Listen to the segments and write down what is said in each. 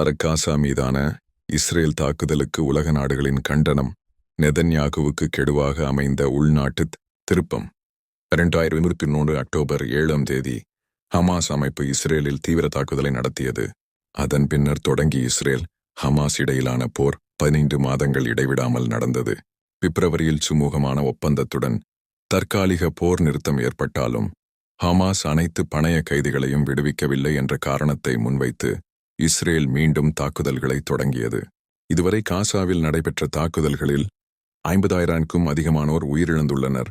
அரக்காசா மீதான இஸ்ரேல் தாக்குதலுக்கு உலக நாடுகளின் கண்டனம் நெதன்யாகுவுக்கு கெடுவாக அமைந்த உள்நாட்டு திருப்பம். இரண்டாயிரத்தி இருபத்தி மூன்று அக்டோபர் ஏழாம் தேதி ஹமாஸ் அமைப்பு இஸ்ரேலில் தீவிர தாக்குதலை நடத்தியது. அதன் பின்னர் தொடங்கி இஸ்ரேல் ஹமாஸ் இடையிலான போர் பதினைந்து மாதங்கள் இடைவிடாமல் நடந்தது. பிப்ரவரியில் சுமூகமான ஒப்பந்தத்துடன் தற்காலிக போர் நிறுத்தம் ஏற்பட்டாலும் ஹமாஸ் அனைத்து பணைய கைதிகளையும் விடுவிக்கவில்லை என்ற காரணத்தை முன்வைத்து இஸ்ரேல் மீண்டும் தாக்குதல்களை தொடங்கியது. இதுவரை காசாவில் நடைபெற்ற தாக்குதல்களில் ஐம்பதாயிரம்க்கும் அதிகமானோர் உயிரிழந்துள்ளனர்.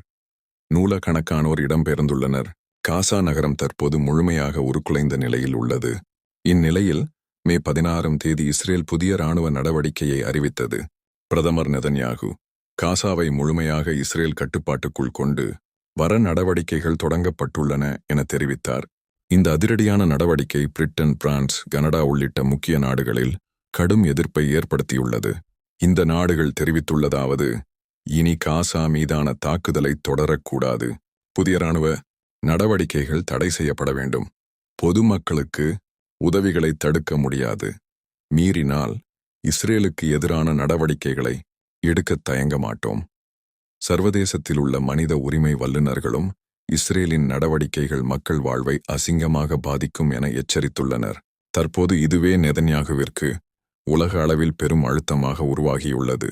நூலக்கணக்கானோர் இடம்பெயர்ந்துள்ளனர். காசா நகரம் தற்போது முழுமையாக உருக்குலைந்த நிலையில் உள்ளது. இந்நிலையில் மே பதினாறாம் தேதி இஸ்ரேல் புதிய ராணுவ நடவடிக்கையை அறிவித்தது. பிரதமர் நெதன்யாகு காசாவை முழுமையாக இஸ்ரேல் கட்டுப்பாட்டுக்குள் கொண்டு வர நடவடிக்கைகள் தொடங்கப்பட்டுள்ளன என தெரிவித்தார். இந்த அதிரடியான நடவடிக்கை பிரிட்டன் பிரான்ஸ் கனடா உள்ளிட்ட முக்கிய நாடுகளில் கடும் எதிர்ப்பை ஏற்படுத்தியுள்ளது. இந்த நாடுகள் தெரிவித்துள்ளதாவது இனி காசா மீதான தாக்குதலை தொடரக்கூடாது. புதிய ராணுவ நடவடிக்கைகள் தடை செய்யப்பட வேண்டும். பொதுமக்களுக்கு உதவிகளை தடுக்க முடியாது. மீறினால் இஸ்ரேலுக்கு எதிரான நடவடிக்கைகளை எடுக்க தயங்க மாட்டோம். சர்வதேசத்தில் உள்ள மனித உரிமை வல்லுநர்களும் இஸ்ரேலின் நடவடிக்கைகள் மக்கள் வாழ்வை அசிங்கமாக பாதிக்கும் என எச்சரித்துள்ளனர். தற்போது இதுவே நெதன்யாகுவிற்கு உலக அளவில் பெரும் அழுத்தமாக உருவாகியுள்ளது.